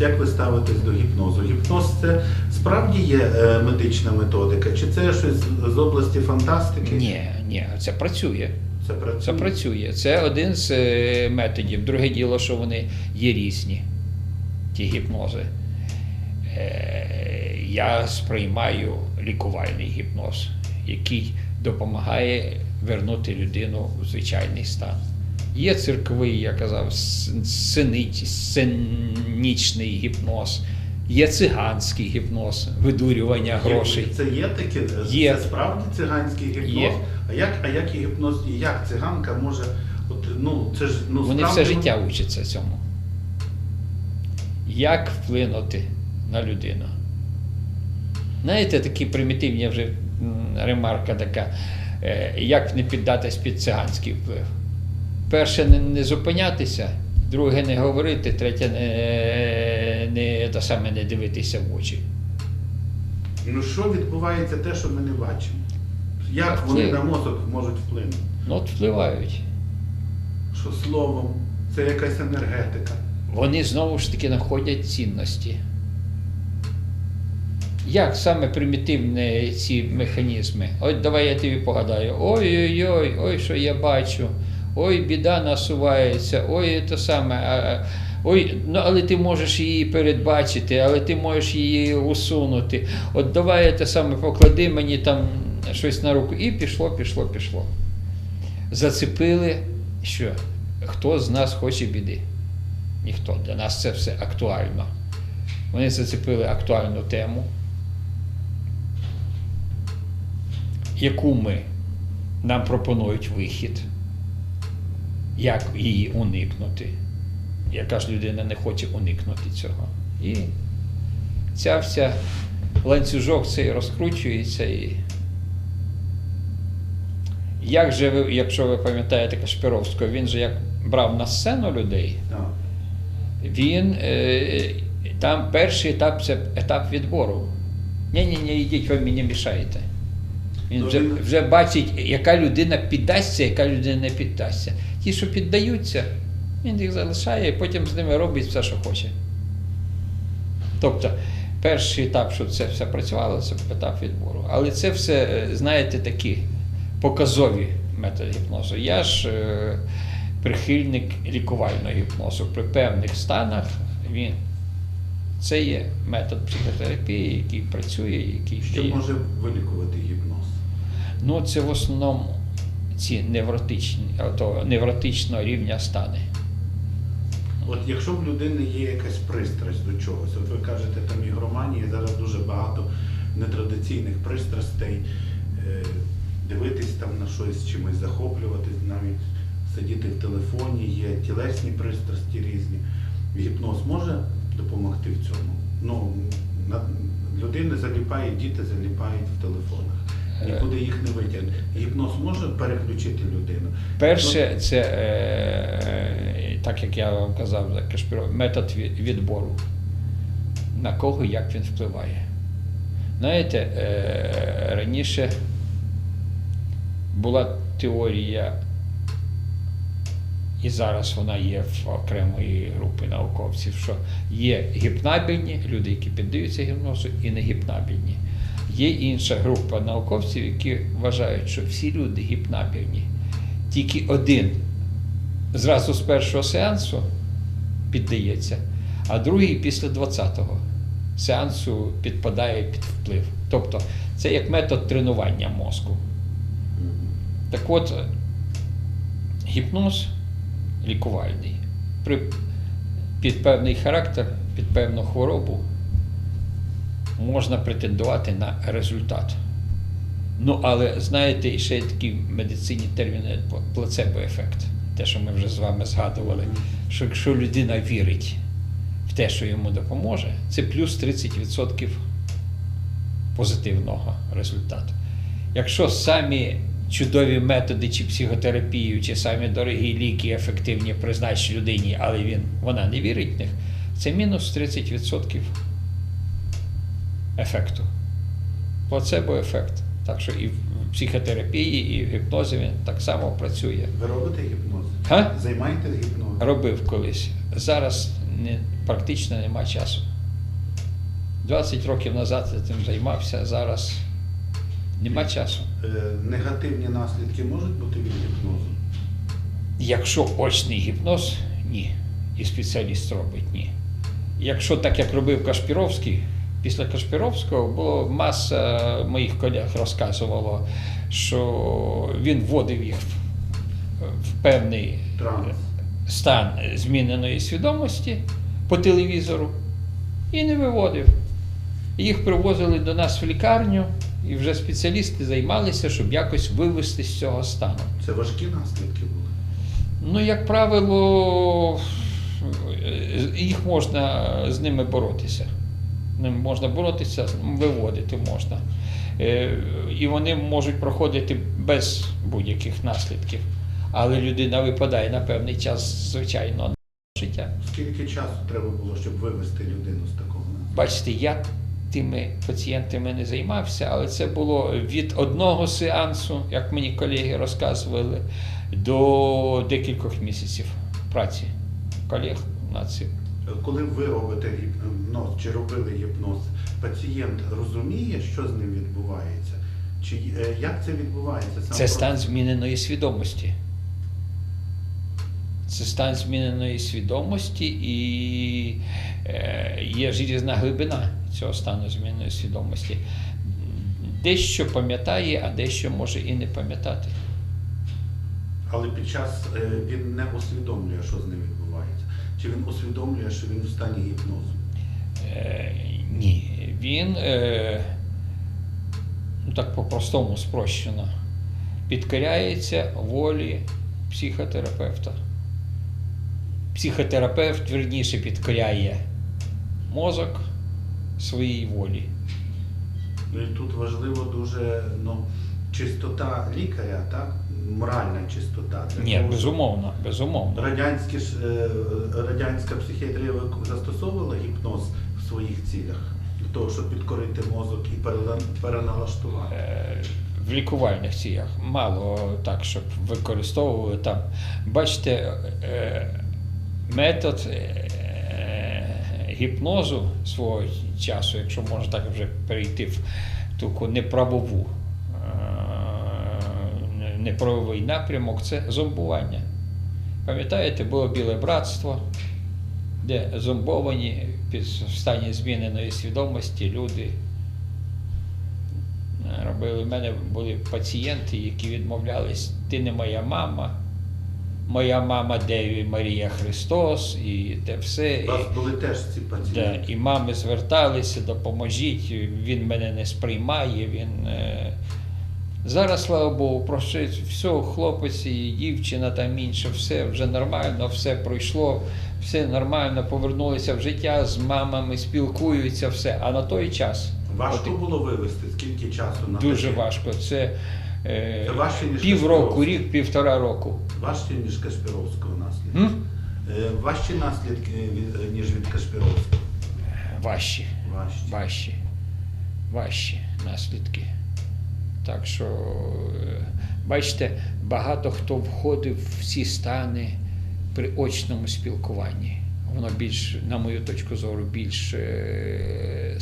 Як ви ставитесь до гіпнозу? Гіпноз це справді є е, медична методика, чи це щось з області фантастики? Ні, ні, це працює. Це працює. Це працює. Це один з е, методів. Друге діло, що вони є різні, ті гіпнози. Е, Я сприймаю лікувальний гіпноз, який допомагає вернути людину в звичайний стан. Є цирковий, я казав, с- синич- сценічний гіпноз, є циганський гіпноз, видурювання грошей. Це є таке? Є. Це справді циганський гіпноз? Є. А як, а як і гіпноз, і як циганка може, от, ну, це ж, ну, Вони справді, все життя учаться цьому. Як вплинути на людину? Знаєте, такі примітивні вже ремарка така, е, як не піддатись під циганський вплив. Перше, не, зупинятися, друге не говорити, третє не, не, те саме не дивитися в очі. Ну що відбувається те, що ми не бачимо? Як Вплив. вони на мозок можуть вплинути? Ну, от впливають. Що словом, це якась енергетика. вони знову ж таки знаходять цінності. Як саме примітивні ці механізми? От давай я тобі погадаю. Ой-ой-ой, ой, що я бачу, ой, біда насувається, ой, те саме. Ой, ну але ти можеш її передбачити, але ти можеш її усунути. От давай те саме поклади мені там щось на руку. І пішло, пішло, пішло. Зацепили, що хто з нас хоче біди? Ніхто. Для нас це все актуально. Вони зацепили актуальну тему, яку ми нам пропонують вихід, як її уникнути. Яка ж людина не хоче уникнути цього. І ця вся ланцюжок цей розкручується і. Як же ви, якщо ви пам'ятаєте Кашпіровського, він же як брав на сцену людей, він е, там перший етап це етап відбору. Ні, ні, йдіть, ви мені мішаєте. Він Ну, вже, вже бачить, яка людина піддасться, яка людина не піддасться. Ті, що піддаються, він їх залишає і потім з ними робить все, що хоче. Тобто, перший етап, щоб це все працювало, це етап відбору. Але це все, е, знаєте, такі показові методи гіпнозу. Я ж е, прихильник лікувального гіпнозу. При певних станах він це є метод психотерапії, який працює, який Що діє. може вилікувати гіпноз? Ну, це в основному ці невротичні, то невротичного рівня стани. От якщо в людини є якась пристрасть до чогось, от ви кажете, там ігроманії зараз дуже багато нетрадиційних пристрастей, е, дивитись там на щось, чимось захоплюватись, навіть сидіти в телефоні, є тілесні пристрасті різні. Гіпноз може допомогти в цьому? Ну, на, людини заліпають, діти заліпають в телефонах. Нікуди їх не витягнуть. Гіпноз може переключити людину. Перше, це, е, так як я вам казав, метод відбору. На кого як він впливає. Знаєте, е, раніше була теорія, і зараз вона є в окремої групи науковців, що є гіпнабільні люди, які піддаються гіпнозу, і негіпнабільні. Є інша група науковців, які вважають, що всі люди гіпнабільні. Тільки один зразу з першого сеансу піддається, а другий після 20-го сеансу підпадає під вплив. Тобто це як метод тренування мозку. Так от, гіпноз лікувальний при, під певний характер, під певну хворобу можна претендувати на результат. Ну, але знаєте, ще є такі в медицині терміни плацебо-ефект. Те, що ми вже з вами згадували, що якщо людина вірить в те, що йому допоможе, це плюс 30% позитивного результату. Якщо самі чудові методи чи психотерапію, чи самі дорогі ліки ефективні призначить людині, але він, вона не вірить в них, це мінус 30% ефекту. Плацебо-ефект. Так що і в психотерапії, і в гіпнозі він так само працює. Ви робите гіпноз? Га? Займаєтесь гіпнозом? Робив колись. Зараз не, практично нема часу. 20 років назад я цим займався, зараз нема часу. Е, Негативні наслідки можуть бути від гіпнозу? Якщо очний гіпноз, ні. І спеціаліст робить ні. Якщо так, як робив Кашпіровський, після Кашпіровського було маса моїх колег розказувало, що він вводив їх в, певний стан зміненої свідомості по телевізору і не виводив. Їх привозили до нас в лікарню, і вже спеціалісти займалися, щоб якось вивести з цього стану. Це важкі наслідки були. Ну, як правило, їх можна з ними боротися. З ними можна боротися, виводити можна. Е, І вони можуть проходити без будь-яких наслідків. Але людина випадає на певний час, звичайно, життя. Скільки часу треба було, щоб вивести людину з такого? Бачите, я тими пацієнтами не займався, але це було від одного сеансу, як мені колеги розказували, до декількох місяців праці колег над цим. Коли ви робите гіпноз чи робили гіпноз, пацієнт розуміє, що з ним відбувається? Чи е, як це відбувається? Сам Це стан зміненої свідомості. Це стан зміненої свідомості і е, є різна глибина цього стану зміненої свідомості. Дещо пам'ятає, а дещо може і не пам'ятати. Але під час е, він не усвідомлює, що з ним відбувається. Чи він усвідомлює, що він у стані гіпнозу? Е, ні, він е, ну так по-простому спрощено підкоряється волі психотерапевта. Психотерапевт, верніше, підкоряє мозок своїй волі. Ну і тут важливо дуже ну, чистота лікаря, так? Моральна чистота. Ні, того, безумовно, безумовно. Радянські ж, е, радянська психіатрія застосовувала гіпноз в своїх цілях для того, щоб підкорити мозок і переналаштувати. Е, В лікувальних цілях мало так, щоб використовували там. Бачите, е, метод гіпнозу свого часу, якщо можна так вже перейти в таку неправову, неправовий напрямок, це зомбування. Пам'ятаєте, було біле братство, де зомбовані під стані зміненої свідомості люди робили. У мене були пацієнти, які відмовлялись, ти не моя мама, моя мама Деві Марія Христос, і те все. У вас були теж ці да, пацієнти. і мами зверталися, допоможіть, він мене не сприймає. Він, е... Зараз, слава Богу, прошу, все, хлопець і дівчина там інше, все вже нормально, все пройшло, все нормально, повернулися в життя, з мамами спілкуються, все. А на той час. Важко от було вивести, скільки часу на Дуже таке? важко. Це е, Це важче, ніж півроку, рік, півтора року. Важче, ніж Кашпіровського наслідки. М? Е, Важчі наслідки, від- е, ніж від Кашпіровського. Важчі, Важчі. важчі, важчі наслідки. Так що, е, бачите, багато хто входив в ці стани при очному спілкуванні. Воно більш, на мою точку зору, більш е,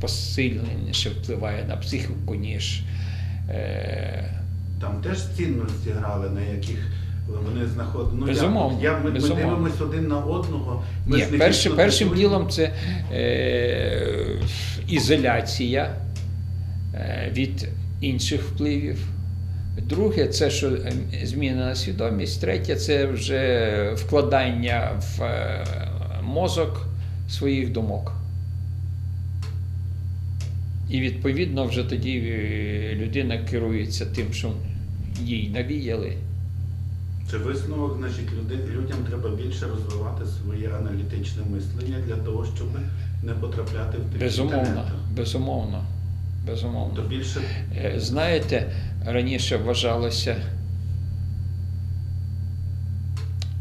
посиленіше впливає на психіку, ніж е, Там теж цінності грали, на яких вони знаходили. Ну, Безумовно, я, ми, безумовно. ми дивимося один на одного. Ми Ні, ж першим, першим ділом це е, ізоляція від інших впливів. Друге, це що е, змінена свідомість. Третє це вже вкладання в е, мозок своїх думок. І відповідно вже тоді е, людина керується тим, що їй навіяли. Це висновок, значить, людям треба більше розвивати своє аналітичне мислення для того, щоб не потрапляти в такі Безумовно, безумовно, безумовно. То більше Е, Знаєте, раніше вважалося,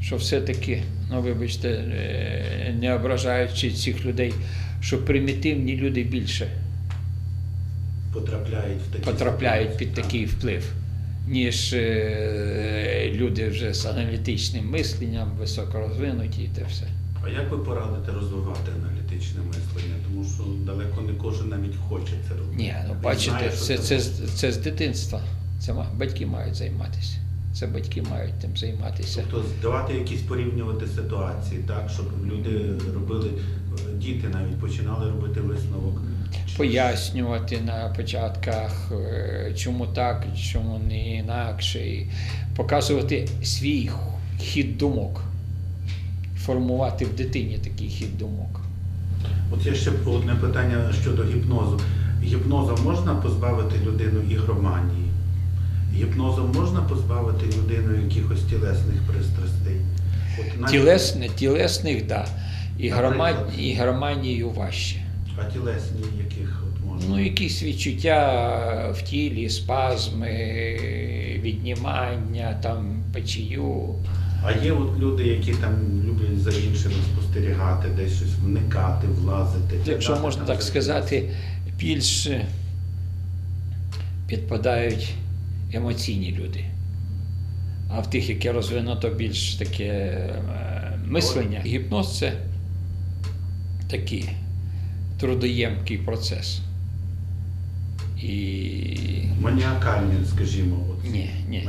що все-таки, ну вибачте, е, не ображаючи цих людей, що примітивні люди більше потрапляють в такі потрапляють під такий вплив, ніж е, люди вже з аналітичним мисленням, високорозвинуті і те все. А як ви порадите розвивати аналітичне мислення? Тому що далеко не кожен навіть хоче це робити. Ні, ну бачите, знає, це, це, з- це з дитинства. Це батьки мають займатися. Це батьки мають тим займатися. Тобто давати якісь порівнювати ситуації, так, щоб люди робили, діти навіть починали робити висновок. Пояснювати на початках, е, чому так, чому не інакше, і показувати свій хід думок, формувати в дитині такий хід думок. От є ще одне питання щодо гіпнозу. Гіпнозом можна позбавити людину ігроманії? Гіпнозом можна позбавити людину якихось тілесних пристрастей? От навіть- Тілесне, тілесних, да. І, грома, і громанію важче. А тілесні яких от можна? Ну, якісь відчуття в тілі, спазми, віднімання, там, печію. А є от люди, які там люблять за іншими спостерігати, десь щось вникати, влазити. Якщо можна так сказати, більш підпадають емоційні люди. А в тих, яке розвинуто більш таке е, мислення, гіпноз це такий трудоємкий процес. І Маніакальні, скажімо. От. ні, ні.